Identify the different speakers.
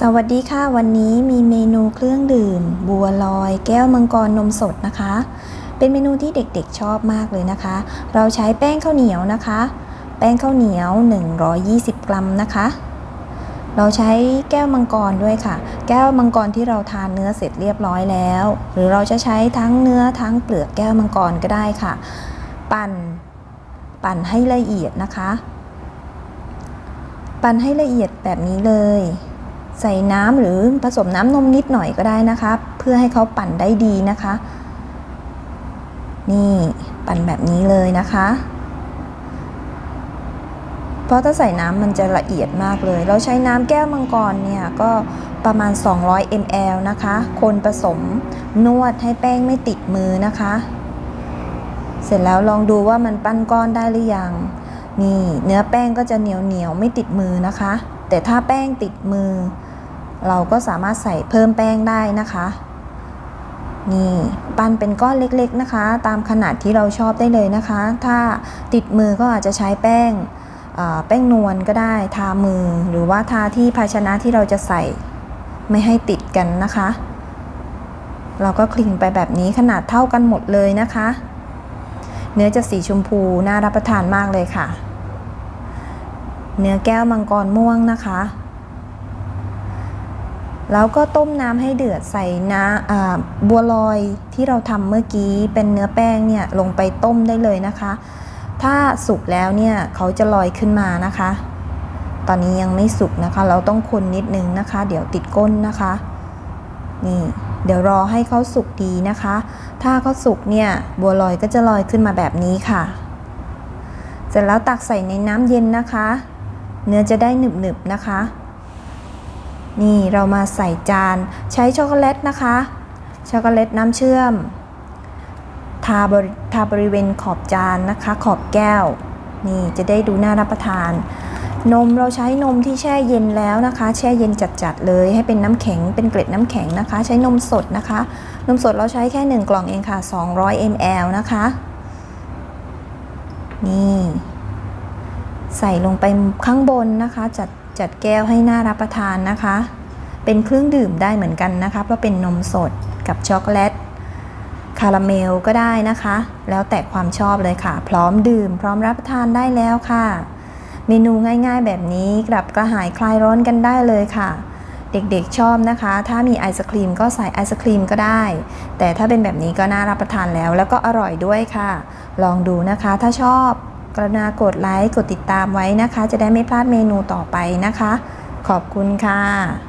Speaker 1: สวัสดีค่ะ วันนี้มีเมนูเครื่องดื่ม บัวลอย แก้วมังกรนมสดนะคะ เป็นเมนูที่เด็กๆชอบมากเลยนะคะ เราใช้แป้งข้าวเหนียวนะคะ แป้งข้าวเหนียว 120 กรัมนะคะ เราใช้แก้วมังกรด้วยค่ะ แก้วมังกรที่เราทานเนื้อเสร็จเรียบร้อยแล้ว หรือเราจะใช้ทั้งเนื้อทั้งเปลือกแก้วมังกรก็ได้ค่ะ ปั่นปั่นให้ละเอียดนะคะ ปั่นให้ละเอียดแบบนี้เลย ใส่น้ำหรือผสมน้ำนมนิดหน่อยก็ได้นะคะ เพื่อให้เขาปั่นได้ดีนะคะ นี่ปั่นแบบนี้เลยนะคะ เพราะถ้าใส่น้ำมันจะละเอียดมากเลย เราใช้น้ำแก้วมังกรเนี่ยก็ประมาณ 200 ml นะคะ คนผสมนวดให้แป้งไม่ติดมือนะคะ เสร็จแล้วลองดูว่ามันปั้นก้อนได้หรือยังนี่เนื้อแป้งก็จะเหนียวเหนียวไม่ติดมือนะคะ แต่ถ้าแป้งติดมือ เราก็สามารถใส่เพิ่มแป้งได้นะคะ นี่ปั้นเป็นก้อนเล็กๆนะคะ ตามขนาดที่เราชอบได้เลยนะคะ ถ้าติดมือก็อาจจะใช้แป้งแป้งนวลก็ได้ทามือหรือว่าทาที่ภาชนะที่เราจะใส่ไม่ให้ติดกันนะคะ เราก็คลิงไปแบบนี้ขนาดเท่ากันหมดเลยนะคะ เนื้อจะสีชมพูน่ารับประทานมากเลยค่ะ เนื้อแก้วมังกรม่วงนะคะ แล้วก็ต้มน้ำให้เดือดใส่น้ำบัวลอยที่เราทำเมื่อกี้เป็นเนื้อแป้งเนี่ยลงไปต้มได้เลยนะคะ ถ้าสุกแล้วเนี่ยเขาจะลอยขึ้นมานะคะ ตอนนี้ยังไม่สุกนะคะ เราต้องคนนิดนึงนะคะ เดี๋ยวติดก้นนะคะ นี่ เดี๋ยวรอให้เขาสุกดีนะคะ ถ้าเขาสุกเนี่ยบัวลอยก็จะลอยขึ้นมาแบบนี้ค่ะ เสร็จแล้วตักใส่ในน้ำเย็นนะคะ เนื้อจะได้หนึบๆนะคะ นี่เรามาใส่จาน ใช้ช็อกโกแลตนะคะ ช็อกโกแลตน้ำเชื่อม ทาบริทาบริเวณขอบจานนะคะ ขอบแก้ว นี่จะได้ดูน่ารับประทาน นมเราใช้นมที่แช่เย็นแล้วนะคะ แช่เย็นจัดๆเลยให้เป็นน้ำแข็ง เป็นเกล็ดน้ำแข็งนะคะ ใช้นมสดนะคะ นมสดเราใช้แค่ 1 กล่องเองค่ะ 200 ml นะคะ นี่ ใส่ลงไปข้างบนนะคะ จัดจัดแก้วให้น่ารับประทานนะคะ เป็นเครื่องดื่มได้เหมือนกันนะคะ เพราะเป็นนมสดกับช็อกโกแลตคาราเมลก็ได้นะคะ แล้วแต่ความชอบเลยค่ะ พร้อมดื่ม พร้อมรับประทานได้แล้วค่ะ เมนูง่ายๆ แบบนี้กลับกระหายคลายร้อนกันได้เลยค่ะ เด็กๆชอบนะคะ ถ้ามีไอศครีมก็ใส่ไอศครีมก็ได้ แต่ถ้าเป็นแบบนี้ก็น่ารับประทานแล้ว แล้วก็อร่อยด้วยค่ะ ลองดูนะคะถ้าชอบ กรุณากดไลค์กดติดตามไว้นะคะ จะได้ไม่พลาดเมนูต่อไปนะคะ ขอบคุณค่ะ